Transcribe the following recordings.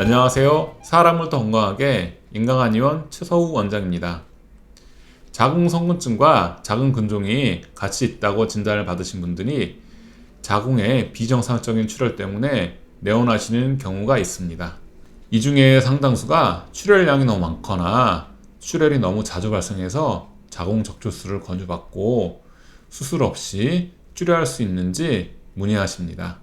안녕하세요. 사람을 더 건강하게 인강한 의원 최서우 원장입니다. 자궁성근증과 자궁근종이 같이 있다고 진단을 받으신 분들이 자궁의 비정상적인 출혈 때문에 내원하시는 경우가 있습니다. 이 중에 상당수가 출혈량이 너무 많거나 출혈이 너무 자주 발생해서 자궁 적출술을 권유받고 수술 없이 치료할 수 있는지 문의하십니다.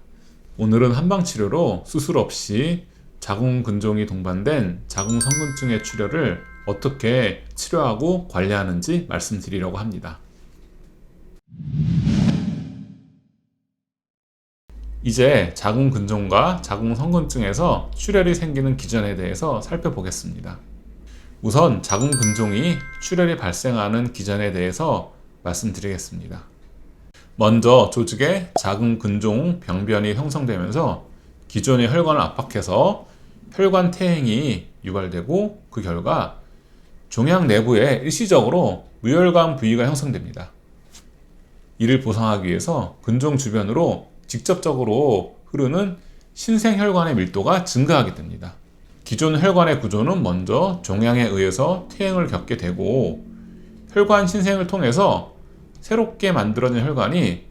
오늘은 한방 치료로 수술 없이 자궁 근종이 동반된 자궁 성근증의 출혈을 어떻게 치료하고 관리하는지 말씀드리려고 합니다. 이제 자궁 근종과 자궁 성근증에서 출혈이 생기는 기전에 대해서 살펴보겠습니다. 우선 자궁 근종이 출혈이 발생하는 기전에 대해서 말씀드리겠습니다. 먼저 조직에 자궁 근종 병변이 형성되면서 기존의 혈관을 압박해서 혈관 퇴행이 유발되고 그 결과 종양 내부에 일시적으로 무혈관 부위가 형성됩니다. 이를 보상하기 위해서 근종 주변으로 직접적으로 흐르는 신생혈관의 밀도가 증가하게 됩니다. 기존 혈관의 구조는 먼저 종양에 의해서 퇴행을 겪게 되고 혈관 신생을 통해서 새롭게 만들어진 혈관이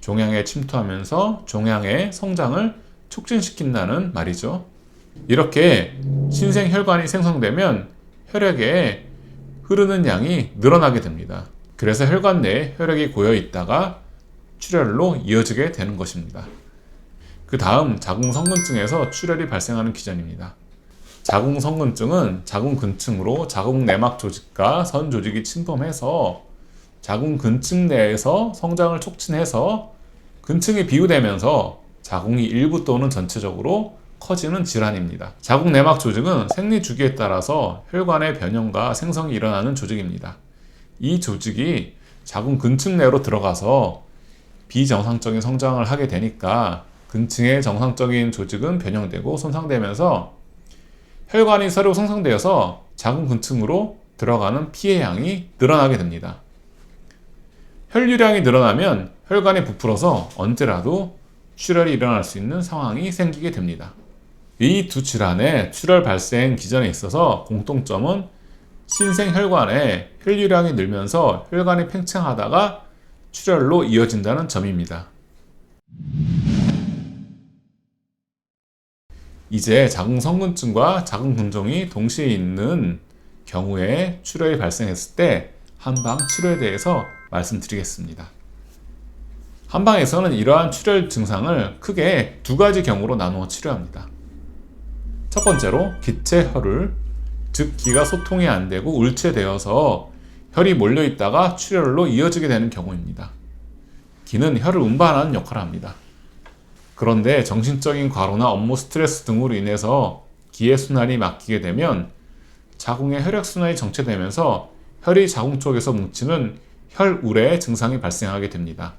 종양에 침투하면서 종양의 성장을 촉진시킨다는 말이죠. 이렇게 신생 혈관이 생성되면 혈액에 흐르는 양이 늘어나게 됩니다. 그래서 혈관 내에 혈액이 고여 있다가 출혈로 이어지게 되는 것입니다. 그 다음 자궁성근증에서 출혈이 발생하는 기전입니다. 자궁성근증은 자궁근층으로 자궁내막 조직과 선 조직이 침범해서 자궁근층 내에서 성장을 촉진해서 근층이 비우되면서 자궁이 일부 또는 전체적으로 커지는 질환입니다. 자궁 내막 조직은 생리 주기에 따라서 혈관의 변형과 생성이 일어나는 조직입니다. 이 조직이 자궁 근층 내로 들어가서 비정상적인 성장을 하게 되니까 근층의 정상적인 조직은 변형되고 손상되면서 혈관이 새로 생성되어서 자궁 근층으로 들어가는 피해 양이 늘어나게 됩니다. 혈류량이 늘어나면 혈관이 부풀어서 언제라도 출혈이 일어날 수 있는 상황이 생기게 됩니다. 이 두 질환의 출혈 발생 기전에 있어서 공통점은 신생 혈관에 혈류량이 늘면서 혈관이 팽창하다가 출혈로 이어진다는 점입니다. 이제 자궁성근증과 자궁근종이 동시에 있는 경우에 출혈이 발생했을 때 한방 치료에 대해서 말씀드리겠습니다. 한방에서는 이러한 출혈 증상을 크게 두 가지 경우로 나누어 치료합니다. 첫 번째로 기체 혈을, 즉 기가 소통이 안 되고 울체되어서 혈이 몰려 있다가 출혈로 이어지게 되는 경우입니다. 기는 혈을 운반하는 역할을 합니다. 그런데 정신적인 과로나 업무 스트레스 등으로 인해서 기의 순환이 막히게 되면 자궁의 혈액 순환이 정체되면서 혈이 자궁 쪽에서 뭉치는 혈우레 증상이 발생하게 됩니다.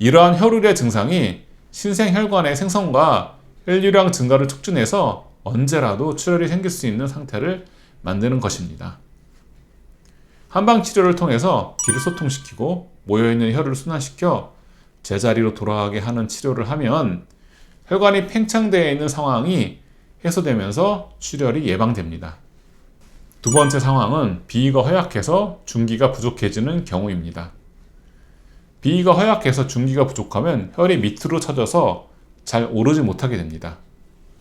이러한 혈우레 증상이 신생혈관의 생성과 혈류량 증가를 촉진해서 언제라도 출혈이 생길 수 있는 상태를 만드는 것입니다. 한방 치료를 통해서 기를 소통시키고 모여있는 혈을 순환시켜 제자리로 돌아가게 하는 치료를 하면 혈관이 팽창되어 있는 상황이 해소되면서 출혈이 예방됩니다. 두 번째 상황은 비위가 허약해서 중기가 부족해지는 경우입니다. 비위가 허약해서 중기가 부족하면 혈이 밑으로 쳐져서 잘 오르지 못하게 됩니다.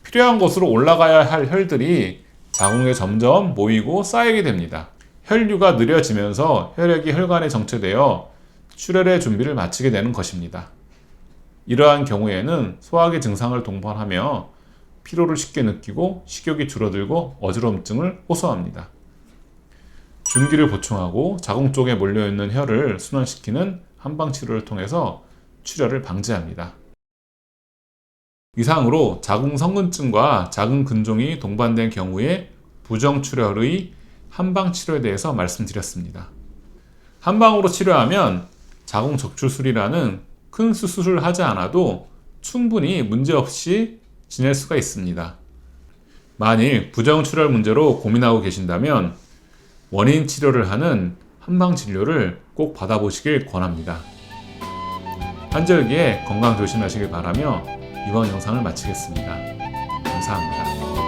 필요한 곳으로 올라가야 할 혈들이 자궁에 점점 모이고 쌓이게 됩니다. 혈류가 느려지면서 혈액이 혈관에 정체되어 출혈의 준비를 마치게 되는 것입니다. 이러한 경우에는 소화기 증상을 동반하며 피로를 쉽게 느끼고 식욕이 줄어들고 어지럼증을 호소합니다. 중기를 보충하고 자궁 쪽에 몰려있는 혈을 순환시키는 한방 치료를 통해서 출혈을 방지합니다. 이상으로 자궁 성근증과 자궁 근종이 동반된 경우에 부정 출혈의 한방 치료에 대해서 말씀드렸습니다. 한방으로 치료하면 자궁 적출술이라는 큰 수술을 하지 않아도 충분히 문제없이 지낼 수가 있습니다. 만일 부정출혈 문제로 고민하고 계신다면 원인 치료를 하는 한방 진료를 꼭 받아보시길 권합니다. 한절기에 건강 조심하시길 바라며 이번 영상을 마치겠습니다. 감사합니다.